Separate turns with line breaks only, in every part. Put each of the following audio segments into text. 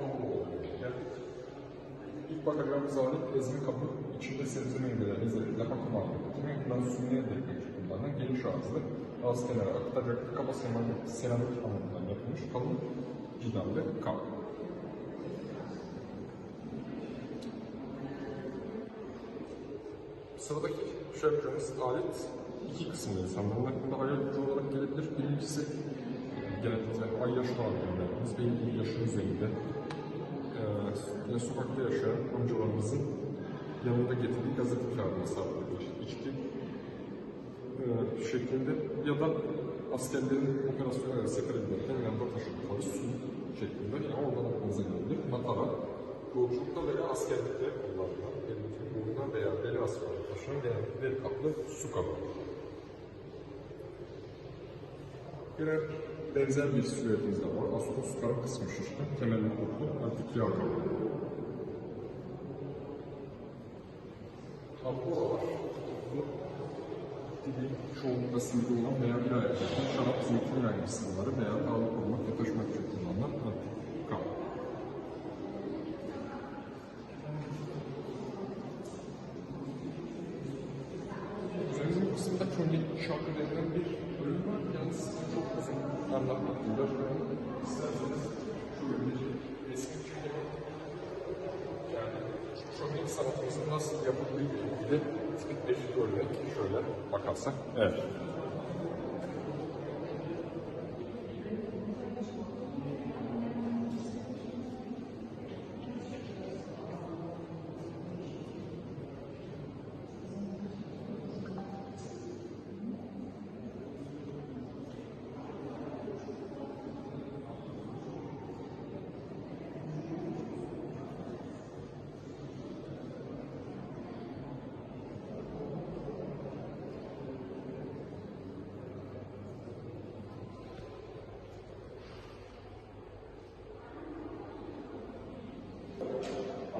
Topluluğu'na geldik. İlk bakacağımız alet ezme kapı, içinde sebze meyveleri, özellikle bakım ve lansuniye de mevcut bunlardan. Geniş ağızlı, ağız kenarı akıtacak kaba seramik, seramik hamurundan yapılmış kalın cidarlı kap. Sıradaki şu yapacağımız alet iki kısımda insanların aklında hayal gücü olarak gelebilir. Birincisi genellikle ay yaşlı abilerimiz, belli yaşın üzerinde e, sokakta yaşayan amcalarımızın yanında getirdiği gazete kağıdına sabitlediği içki e, şeklinde ya da askerlerin operasyonel sefer ederken yanında taşıdıkları su şeklinde yani oradan aklınıza gelebilir. Matara, yolculukta veya askerlikte kullanılan, elindeki boyuna veya beli askerlik taşınan genellikle kaplı su kabı. Yine benzer bir silüetimiz var. Asos kara kısmı şişkin, temelli kurtlu, antik yağ kabı. Ampora var. Dili çoğunlukla sivri olan veya bir ayakta şarap, zeytin yağı gibi sıvıları veya dağlı korumak ve taşımak için kullanılan antik kap. Üzerimizin kısmında König şarkı denilen bir bölüm var. Yalnız uzun anlatmak uğraşmıyorum. İsterseniz bir resim çekelim. Yani König sanatımızın nasıl yapıldığı ile ilgili bir örnek şöyle bakarsak. Evet.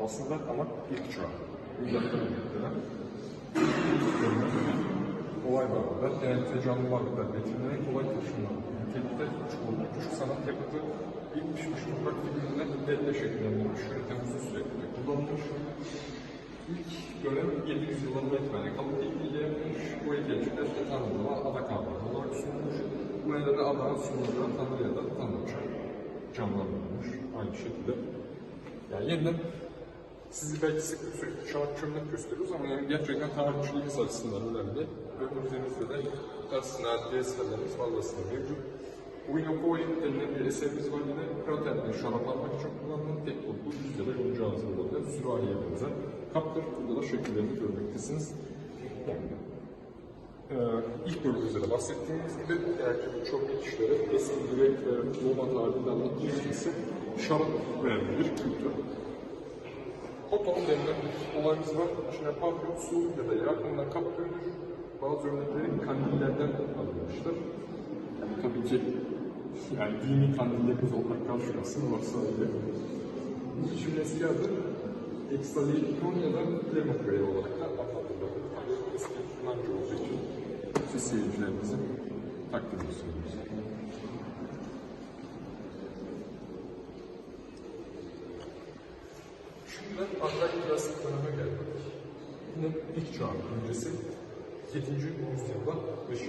Aslında ama ilk çağ. Uzaktan ülkelere. Olay var burada. Genellikle canlılar da getirilerek kolay taşınma. Nitelikte oldu. Küçük sanat yapıtı ilk pişmiş toprak figürüne delle şekillendirilmiş. Yöntem uzun sürekli kullanılmış. İlk dönem 700 yılların etmeni kalıp ilgiyle yapılmış. Bu heykelciler de tanrılara ada kavramı olarak sunulmuş. Bu ellere adanın sunulacağı tanrı ya da tanrıça canlandırılmış. Aynı şekilde. Yani yeniden sizi belki sık sürekli çanak çömlek gösteriyoruz ama yani gerçekten tarihçiliğimiz açısından önemli. Ve müzemizde de gazeteler, eserlerimiz fazlasıyla mevcut. Uinokoi denilen bir eserimiz var yine. Krater'de şarap almak için kullanılan tek boyutlu yüzyıla yonca ağzında olabilen sürahiye benzer. Kaptır, burada da şekillerini görmektesiniz. Yani, ee, ilk bölümümüzde de bahsettiğimiz gibi bu çok kişilere eski Grek ve Roma tarihinde anlattığımız ise şarap önemli bir kültür. Koton denilen bir olayımız var. Parfüm, su ya da yağ konulan kap koyulur. Bazı örnekleri kandillerden alınmıştır. Yani tabii ki yani dini kandillerimiz olarak karşılasın varsa öyle. Bu eski adı Exaliton ya da Lemokreya olarak da adlandırılır. Eski Yunanca olduğu için siz seyircilerimizin takdirini sunuyoruz. Antak klasik döneme geldik. Yine ilk çağ öncesi 7. yüzyılda 5.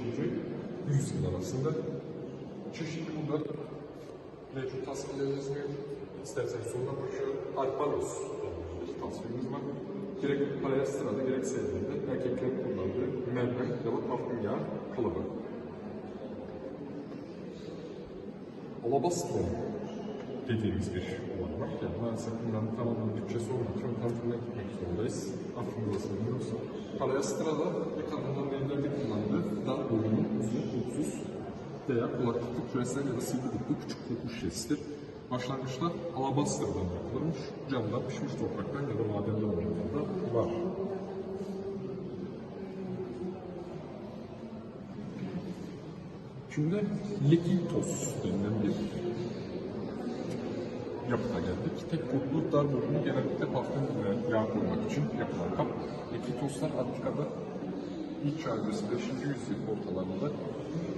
yüzyıl arasında çeşitli burada mevcut tasvirlerimiz mevcut. İsterseniz sonuna başlıyor. Alpalos bir tasvirimiz var. Gerek palestrada gerek sevdiğinde erkeklerin kullandığı mermer ya da parfüm yağı kalıbı. Alabastro dediğimiz bir olay var. Yani maalesef bunların tamamen bütçesi olmadığı için tanıtımına gitmek zorundayız. Aklımda sanıyorsa. Palestrada bir kadının evlerde kullandığı dar boyunun uzun kulpsuz veya kulaklıklı küresel ya da sivri dipli küçük kulplu şişesidir. Başlangıçta alabasterdan yapılmış, camdan pişmiş topraktan ya da madenden olmadığında var. Şimdi Lekintos denilen bir yapıda geldik. Tek kutlu dar bölümü genellikle ve yağ koymak için yapılan kap. Lekintoslar Antika'da ilk çağ öncesi 5. yüzyıl ortalarında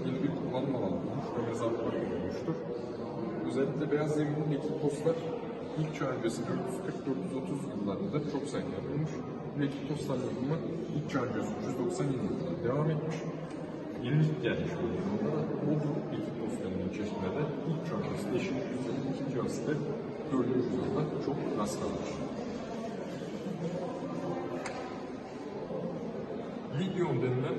yeni bir kullanım alanı olmuş ve mezarlıklar kurulmuştur. Özellikle beyaz zeminli lekik postlar ilk çağ öncesi 440-430 yıllarında çok sayıda yapılmış. Lekik postlar yapımı ilk çağ öncesi 390 yılında devam etmiş. Yenilik gelmiş bu yıllara. Bodrum lekik postlarının çeşitine de ilk çağ öncesi 5. yüzyılın ikinci asrı 4. yüzyılda çok rastlanmış. Lidyon denilen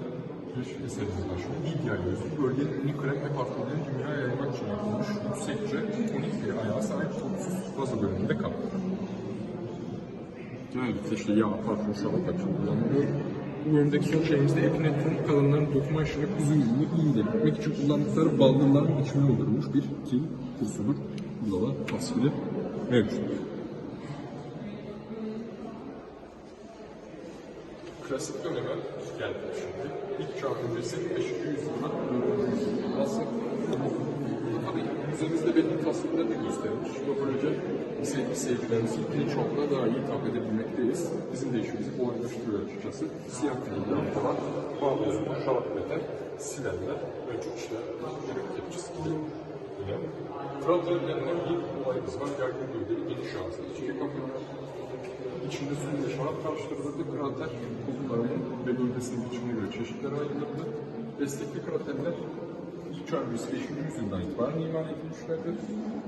bir eserimiz var. Şimdi Lidya gözü bölgenin krem ve farklılığını dünyaya yaymak için yapılmış yüksekçe konik bir ayağa sahip kokusuz vazo bölümünde kaplı. Genellikle işte yağ, parfüm, için kullanılıyor. Bu bölümdeki son şeyimizde epinetrin kalınların dokuma işini kuzu yününü iyi ilerletmek için kullandıkları baldırların içine uydurulmuş bir kil kursudur. Burada da tasviri mevcut. Klasik döneme geldik şimdi. İlk çağ öncesi 5. yüzyılda 4. yüzyılda. Nasıl? Tabii müzemizde belli tasvirler de gösterilmiş. Böylece sevgili seyircilerimizin birçokla daha iyi hitap edebilmekteyiz. Bizim de işimizi kolaylaştırıyor açıkçası. Siyah filmden falan bağlı yazılı şarap üreten silenler mevcut işte. Yemek kepçesi gibi. Yine. Trabzon denilen bir olayımız var. Yaygın gövdeli geniş ağızlı. İçecek kapı İçinde su ile şarap karıştırılırdı. Krater kokularının ve bölgesinin biçimine göre çeşitlere ayrılırdı. Destekli kraterler ilk öncesi 5. yüzyıldan itibaren imal edilmişlerdir.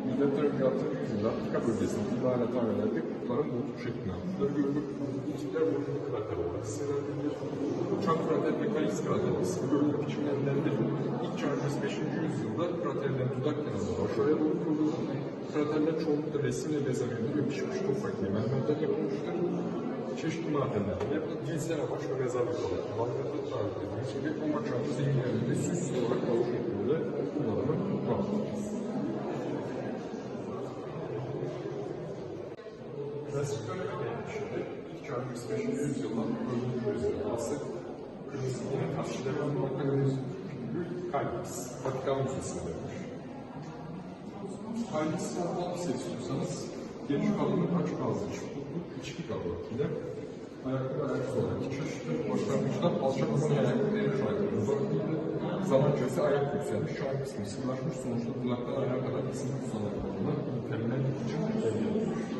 Milattan önce 6. yüzyılda Afrika bölgesinde ibaret kutların bulut şeklinde aldıkları görülür. İçler boşluk krater olarak sınırlandırılır. Uçak krater ve Kalis krater ismi görülür biçimlerindendir. İlk çağ öncesi 5. yüzyılda kraterlerin dudak kenarları aşağıya doğru kurulur. Kraterler çoğunlukla resimle bezenmeli ve pişmiş toprak mermerden yapılmıştır. Çeşitli madenlerden yapılıp cinsel amaç ve mezarlık olarak kullanılır. Tarif edilmiş gibi amaç altı zenginlerinde süs olarak kavuş şeklinde kullanımı vardır. Klasik geldik şimdi. İlk çağ 5. yüzyıldan 4. yüzyılda asıl kırmızı yine taşçıların bakanımız Kalbis, Vatikan Müzesi'nde vermiş. Kalbis yapmak istiyorsanız geniş kalın aç ağzı çıkıklı içki kabı ile ayakta ayak sonraki çeşitli başlangıçta alçak olan en şarkıları bırakıldı. Zaman içerisinde ayak yükselmiş, şu an kısmı sıkılaşmış, sonuçta kulaktan ayağa kadar kısmı sanatlarına temel için elde edilmiş.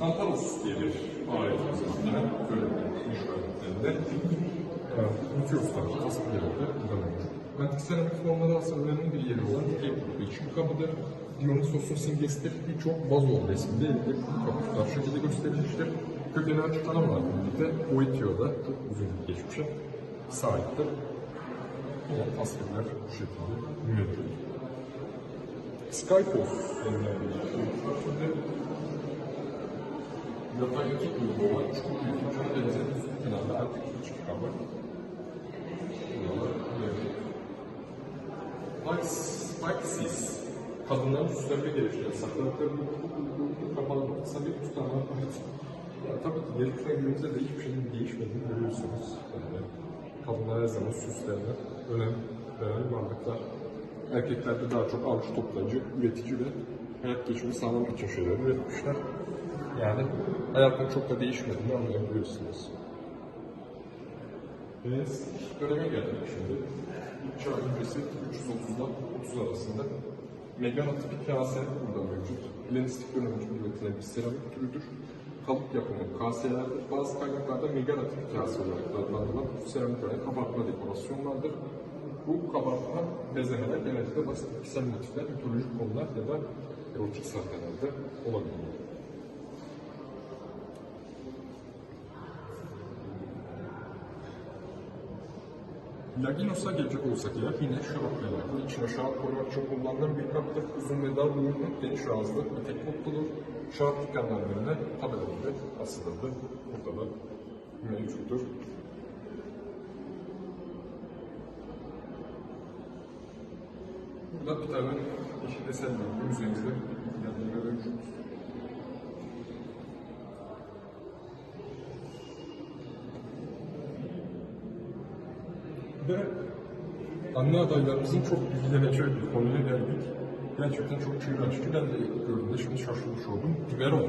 Kantalos diye bir aletimiz var. Yine böyle bir iş öğretmeninde. Müthiş ustalık, tasvirlerde kullanılıyor. Antik seramik formları aslında önemli bir yeri olan bir için kapıdır. Dionysos'un simgesidir. Birçok vazo resminde kapı tutar şekilde gösterilmiştir. Kökeni açıklanamadan birlikte Oetio'da çok uzun bir geçmişe sahiptir. Yine tasvirler bu şekilde mevcut. Skypos denilen bir şey. Şimdi Yataylık uyumu olan çok büyük uçan denizin üstü kenarında var. Buralar mevcut. Spikesiz. Kadınların süslenme geliştiren sakladıkları bu kapalı noktası bir tutanlar ait. Ya, tabii ki geliştiren günümüzde de hiçbir şeyin değişmediğini görüyorsunuz. Yani, kadınlar her zaman süslerine önem veren varlıklar. Erkeklerde daha çok avcı toplayıcı, üretici ve hayat geçimi sağlamak için şeyler üretmişler. Yani hayatın çok da değişmediğini anlayabiliyorsunuz. Evet, döneme geldik şimdi. İlk çağ öncesi 330'da 30 arasında meganotipik kase burada mevcut. Helenistik döneminde üretilen bir seramik türüdür. Kalıp yapımı kaselerdir. Bazı kaynaklarda meganotipik kase olarak adlandırılan bu seramiklere kabartma dekorasyon vardır. Bu kabartma bezemeler genellikle basit bitkisel motifler, mitolojik konular ya da erotik sahnelerde olabiliyor. Laginos'a gelecek olsak eğer yine şarap alakalı. İçine şarap koymak için kullanılan bir kaptır. Uzun ve dar boyunlu, geniş ağızlı, tek noktalı. Şarap dükkanlarında tabelaları asılırdı. Burada da mevcuttur. Burada bir tane yeşil desen var. Müzemizde yanında mevcut. Ve anne adaylarımızın çok ilgileneceği bir konuya geldik. Gerçekten çok çığır açıcı. Ben de gördüğümde şimdi şaşırmış oldum. Biberon.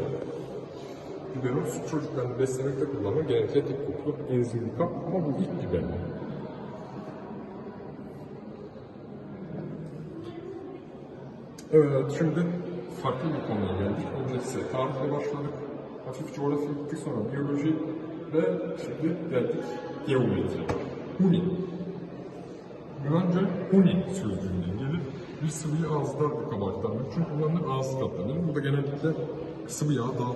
Biberon süt çocuklarını beslemekte kullanılan genellikle tek kokulu enzimli kap ama bu ilk biberon. Evet, şimdi farklı bir konuya geldik. Önce ise tarihle başladık. Hafif coğrafya gittik, sonra biyoloji ve şimdi geldik geometri. Huni. Yunanca huni sözcüğünden gelir. Bir sıvıyı ağızda kabartanlar. Çünkü kullanılır ağız katlanır. Bu da genellikle sıvı yağ da,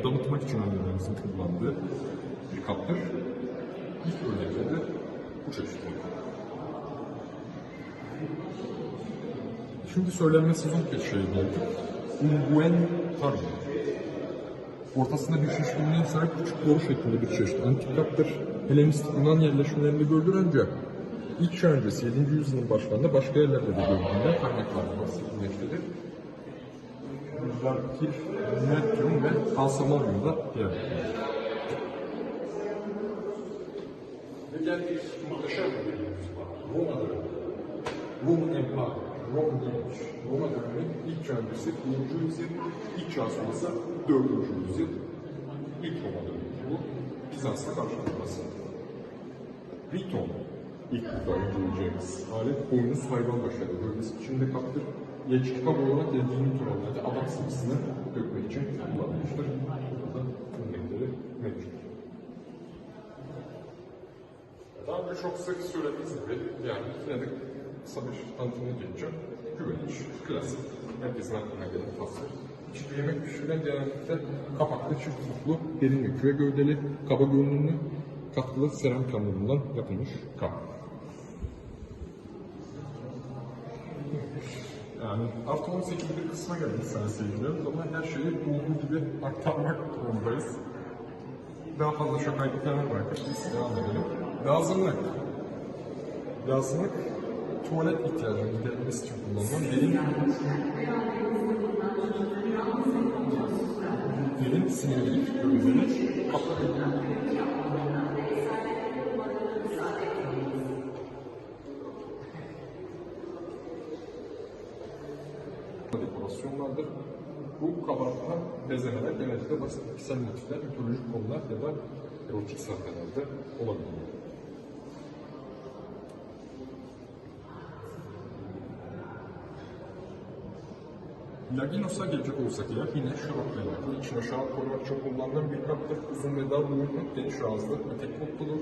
e, damıtmak için annelerimizin kullandığı bir kaptır. İlk örnekleri bu çeşitli. Şimdi söylenmesi zor bir şey geldi. Unguen tarzı. Ortasında bir şişkinliğe sahip küçük boru şeklinde bir çeşit antik kaptır. Helenistik Yunan yerleşimlerinde görülür çağ öncesi 7. yüzyılın başlarında başka yerlerde de görüldüğünden kaynaklarda bahsedilmektedir. Kif, Medyum ve Kalsamonyum'da yer. Ve geldik muhteşem bir yerimiz var. Roma dönemi. Roman Empire, Roman Age, Roma döneminin ilk öncesi 1. yüzyıl, ilk çağ sonrası 4. yüzyıl, ilk Roma dönemi. Bu Bizans'la karşılaşması. Riton, ilk burada inceleyeceğimiz alet boynuz hayvan başları bölgesi içinde kaptır. Yetki kab olarak dediğim törenlerde adam sıvısını dökmek için kullanılmıştır. Burada da örnekleri mevcut. Daha önce çok sık söylediğimiz gibi yani kısa bir tanıtımını geçeceğim. Güveniş, klasik, herkesin aklına gelen tasvir. İşte yemek pişirilen genellikle kapaklı çift kutlu, derin ve küre gövdeli, kaba görünümlü, katkılı seramik hamurundan yapılmış kap. Yani artı 18 bir kısma geldik sayın seyircilerimiz ama her şeyi olduğu gibi aktarmak durumundayız. Daha fazla şakayı kenara bırakıp biz devam edelim. Lazımlık. Lazımlık tuvalet ihtiyacının giderilmesi için kullanılan derin derin sinirlik ürünleri kapatabiliyor. Dekorasyonlardır. Bu kabartma bezemeler genellikle basit piksel motifler, mitolojik konular ya da erotik sahnelerde olabiliyor. Laginos'a gelecek olsak eğer yine şarap merakı. İçine şarap koymak için kullanılan bir kaptır. Uzun ve dar boyunlu, geniş ağızlı ve tek kokludur.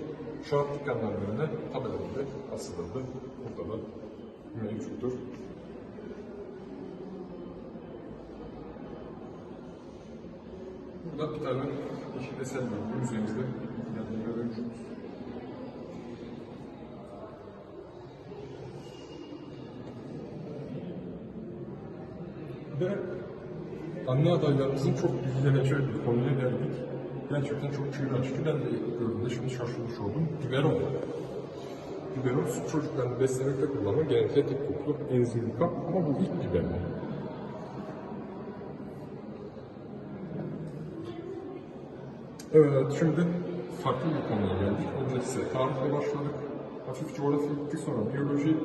Şarap dükkanlar önüne tabelalarında asılırdı. Burada da mevcuttur. Burada bir tane yeşil eser var. Müzemizde yani mevcut. Ve anne adaylarımızın çok ilgileneceği bir konuya geldik. Gerçekten çok çığır açıcı. Ben de gördüğümde şimdi şaşırmış oldum. Biberon. Biberon süt çocuklarını beslemekte kullanılan genellikle tek koklu enzimli kap ama bu ilk biberon. Evet, şimdi farklı bir konuya geldik. Önce ise tarihle başladık. Hafif coğrafya gittik, sonra biyoloji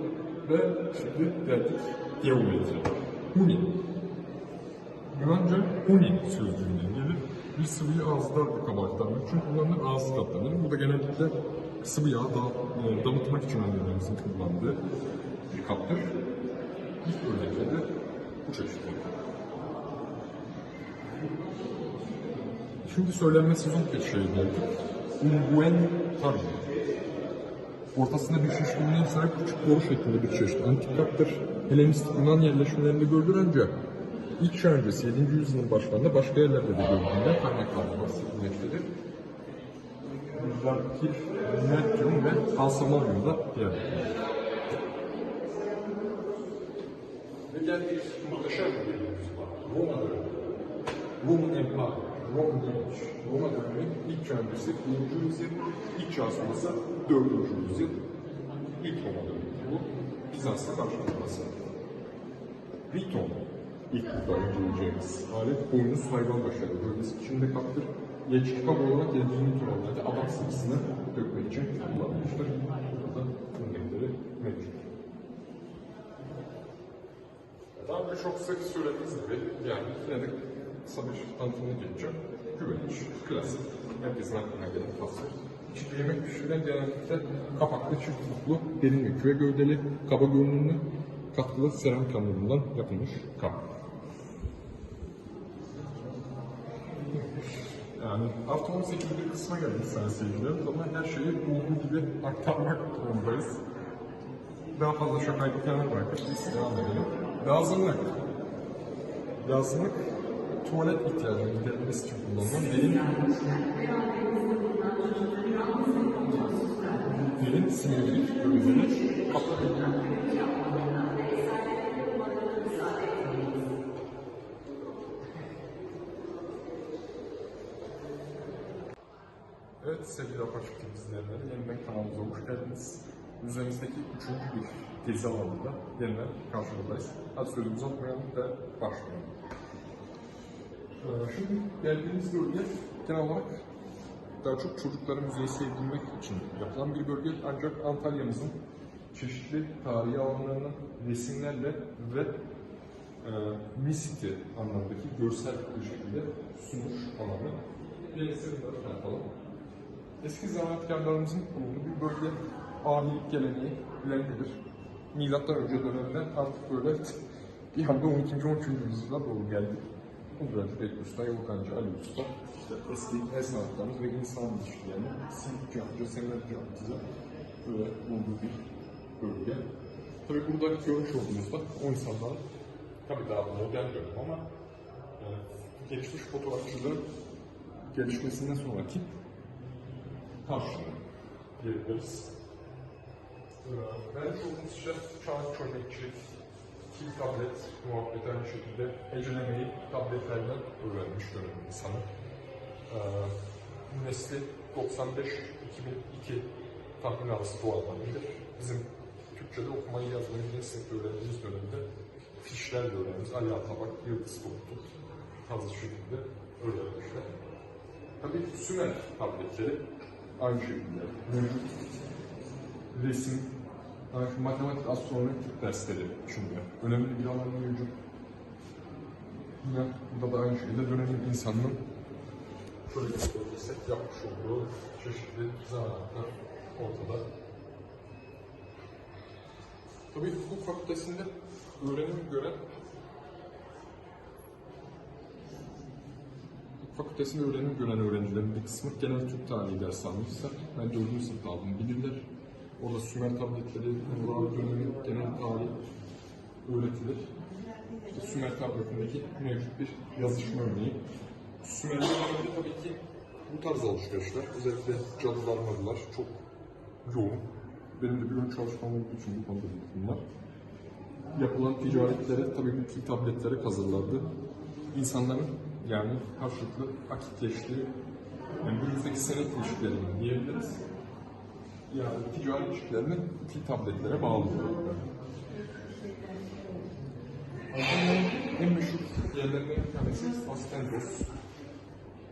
ve şimdi geldik geometri. Huni. Yunanca huni sözcüğünden gelir. Bir sıvıyı ağızda kabartanlar. Çünkü kullanılır ağız katlanır. Bu da genellikle sıvı yağ da, e, damıtmak için annelerimizin kullandığı bir kaptır. İlk örnekleri bu çeşitli. Şimdi söylenmesi zor bir şey geldi. Unguen tarzı. Ortasında bir şişkinliğe sahip küçük boru şeklinde bir çeşit antik kaptır. Helenistik Yunan yerleşimlerinde görülür ancak ilk çağ öncesi 7. yüzyılın başlarında başka yerlerde de görüldüğünden kaynaklarda bahsedilmektedir. Bunlar Kif, Medyum ve yer alıyor. Ve geldik muhteşem bir yerimiz var. Roma dönemi. Roman Empire, Roman Age, Roma döneminin ilk öncesi 1. yüzyıl, ilk sonrası 4. yüzyıl, ilk Roma dönemi. Bu Bizans'la karşılaşması. Riton, ilk burada inceleyeceğimiz alet boynuz hayvan başları bölgesi içinde kaptır. Yetki kab olarak dediğim törenlerde adam sıvısını dökmek için kullanılmıştır. Burada da örnekleri mevcut. Daha önce çok sık söylediğimiz gibi yani yine de kısa bir tanıtımını geçeceğim. Güveniş, klasik, herkesin aklına gelen tasvir. İşte yemek pişirilen genellikle kapaklı çift kutlu, derin ve küre gövdeli, kaba görünümlü, katkılı seramik hamurundan yapılmış kap. Yani hafta 18'de kısma geldik sayın seyirciler. Ama her şeyi olduğu gibi aktarmak zorundayız. Daha fazla şakayı bir kenara bırakıp biz devam edelim. Lazımlık. Lazımlık tuvalet ihtiyacını giderilmesi için kullanılan derin derin sinirlik bölümleri kapatıyor. Evet sevgili Apaçık izleyenleri yeniden kanalımıza hoş geldiniz. Üzerimizdeki üçüncü bir gezi alanında yeniden karşınızdayız. Hadi sözümüzü uzatmayalım ve başlayalım. Ee, şimdi geldiğimiz bölge genel olarak daha çok çocukların müzeyi sevdirmek için yapılan bir bölge ancak Antalya'mızın çeşitli tarihi alanlarını resimlerle ve e, misiti anlamdaki görsel bir şekilde sunuş alanı. Gelirse bunları tanıtalım. Eski zanaatkarlarımızın bulunduğu bir bölge ahilik geleneği bilinir. Milattan önce döneminden artık böyle bir anda 12. 13. yüzyıla doğru geldik. Kunduracı, Bekir Usta, Yolkancı, Ali Usta, işte eski el sanatlarımız ve insan ilişkilerini Silk Camcı, Semer Camcı'da böyle bulunduğu bir bölge. Tabii burada görmüş olduğumuzda o insanlar tabii daha modern dönem ama yani gelişmiş fotoğrafçılığın gelişmesinden sonraki karşılığı diyebiliriz. Ee, Ben çoğumuz işte kağıt çömlekçilik, kil tablet muhabbeti aynı şekilde ecelemeyi tabletlerden öğrenmiş dönem insanı. Ee, nesli 95-2002 tahmin arası doğanlarıydı. Bizim Türkçe'de okumayı yazmayı sınıfta öğrendiğimiz dönemde fişlerle öğrendiğimiz Ali Atabak, Yıldız Komutu tarzı şekilde öğrenmişler. Tabii Sümer tabletleri aynı şekilde mevcut. Resim, yani şu matematik, astronomi Türk dersleri şimdi önemli bir alan mevcut. Yine burada da aynı şekilde dönemin insanının şöyle gösterirsek yapmış olduğu çeşitli zanaatlar ortada. Tabii hukuk fakültesinde öğrenim gören Fakültesinde öğrenim gören öğrencilerin bir kısmı genel Türk tarihi ders almışsa, ben 4. sınıfta aldım bilirler. Orada Sümer tabletleri, Murat dönemi genel tarih öğretilir. İşte Sümer tabletindeki mevcut bir yazışma örneği. Sümer döneminde tabii ki bu tarz alışverişler, özellikle cadılar madılar çok yoğun. Benim de bir ön çalışmam olduğu için bu konuda var. Yapılan ticaretlere tabii bu kil tabletleri kazırlardı. İnsanların yani karşılıklı akitleştiği, yani günümüzdeki senet ilişkilerini diyebiliriz. Yani ticari ilişkilerini kil tabletlere bağlıyorlar. Antalya'nın en meşhur yerlerinden bir tanesi Aspendos.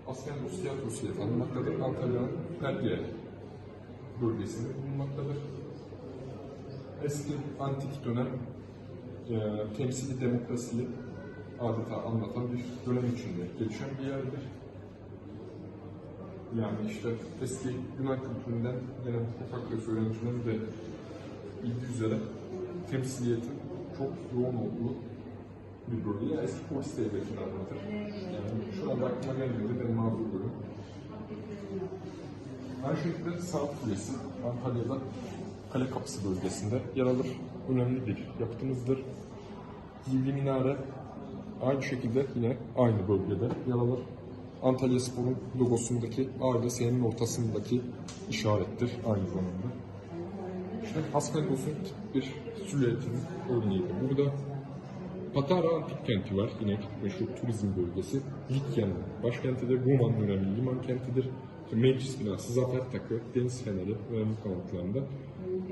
Aspendos tiyatrosu ile tanınmaktadır. Antalya'nın Perge bölgesinde bulunmaktadır. Eski antik dönem e, temsili demokrasiyi adeta anlatan bir dönem içinde gelişen bir yerdir. Yani işte eski Yunan kültüründen gelen ufak bir öğrencilerin de bildiği üzere temsiliyetin çok yoğun olduğu bir bölge. Yani eski polis devletini anlatır. Yani şu anda aklıma gelmedi, ben mazur görüyorum. Aynı şekilde Saat Kulesi, Antalya'da Kale Kapısı bölgesinde yer alır. Önemli bir yapıtımızdır. Yivli Minare aynı şekilde yine aynı bölgede yer alır. Antalya Spor'un logosundaki A ile S'nin ortasındaki işarettir aynı zamanda. İşte Aspendos'un bir silüetinin örneğidir. Burada Patara Antik Kenti var. Yine meşhur turizm bölgesi. Likya'nın başkentidir. Roman dönemi liman kentidir. Meclis binası, Zafer Takı, Deniz Feneri önemli kalıntılarında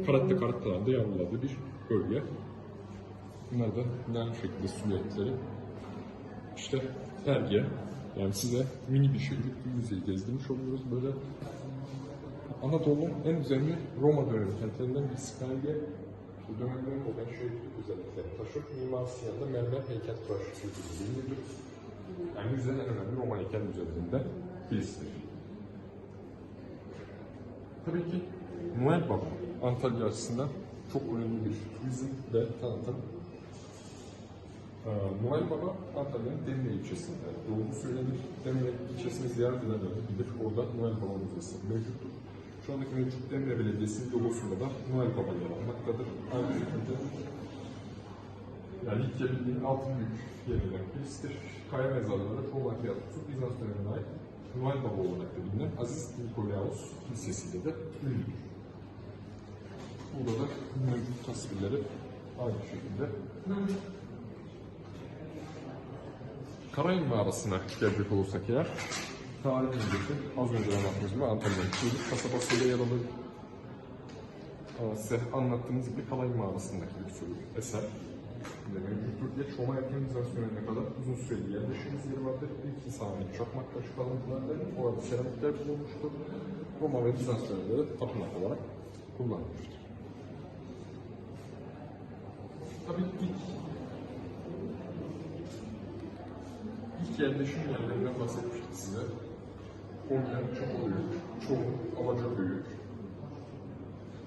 karatte karttalarda yavruladığı bir bölge. Bunlar da aynı şekilde silüetleri. İşte Perge. Yani size mini bir şehirlik bir müzeyi gezdirmiş oluyoruz. Böyle Anadolu'nun en önemli Roma dönemi kentlerinden birisi Perge. Bu dönemlerin modern şehirlik özellikleri taşır. Mimarisi yanında mermer heykel tıraşı bilinir. Yani müzenin en önemli Roma heykel müzelerinden birisidir. Tabii ki Noel Baba Antalya açısından çok önemli bir turizm ve tanıtım Noel Baba Antalya'nın Demre ilçesinde. Doğru söylenir. Demre ilçesini ziyaret edenler bilir. Orada Noel Baba Müzesi mevcuttur. Şu andaki mevcut Demre Belediyesi'nin logosunda da Noel Baba yer almaktadır. Aynı şekilde yani ilk geldiğin altın büyük yerinden birisidir. Kaya mezarları Roma tiyatrosu Bizans dönemine ait Noel Baba olarak da bilinen Aziz Nikolaos Kilisesi'yle de ünlüdür. Burada da mevcut tasvirleri aynı şekilde. Karayın mağarasına gelecek olursak eğer, tarihi müzesi az önce anlattığımız gibi Antalya'nın Çiğlik kasabasıyla yer alır. Ama size anlattığımız gibi Kalayın mağarasındaki bir sürü eser. Diye Çoma dönemine kadar uzun süreli yerleşim izleri vardır. İlk insanlık çakmak taşı kalıntılarında o arada seramikler bulunmuştur. Roma ve Bizans dönemleri tapınak olarak kullanılmıştır. Tabii ilk İlk yerleşim yerlerinden bahsetmiştik size. Konya'nın çok büyük, çoğu Alaca büyük.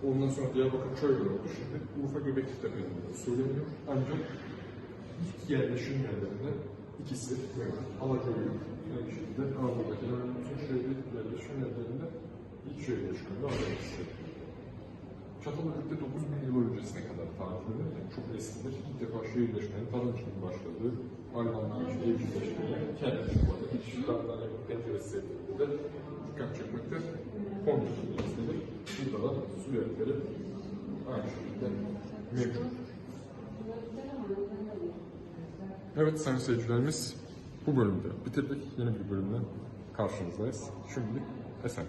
Ondan sonra Diyarbakır Çayırı oldu. Şimdi Urfa Göbekli Tepe'de söyleniyor. Ancak ilk yerleşim yerlerinden ikisi mevcut. Alaca büyük. Aynı şekilde Anadolu'dakiler bütün şehir yerleşim yerlerinde ilk şehir yerleşiminde Alaca Çatalhöyük'te 9000 yıl öncesine kadar. Yani çok eskidir. İlk defa şehirleşmenin tarımcılık başladığı, hayvanlar için evcilleşmeye, kendi çıkmadı. Hiç dağdan yakın penceresi sevdiğinde dikkat çekmekte. Konya bölgesidir. Burada da su yerleri aynı şekilde mevcut. Evet sayın seyircilerimiz bu bölümde bitirdik. Yeni bir bölümle karşınızdayız. Şimdilik esen.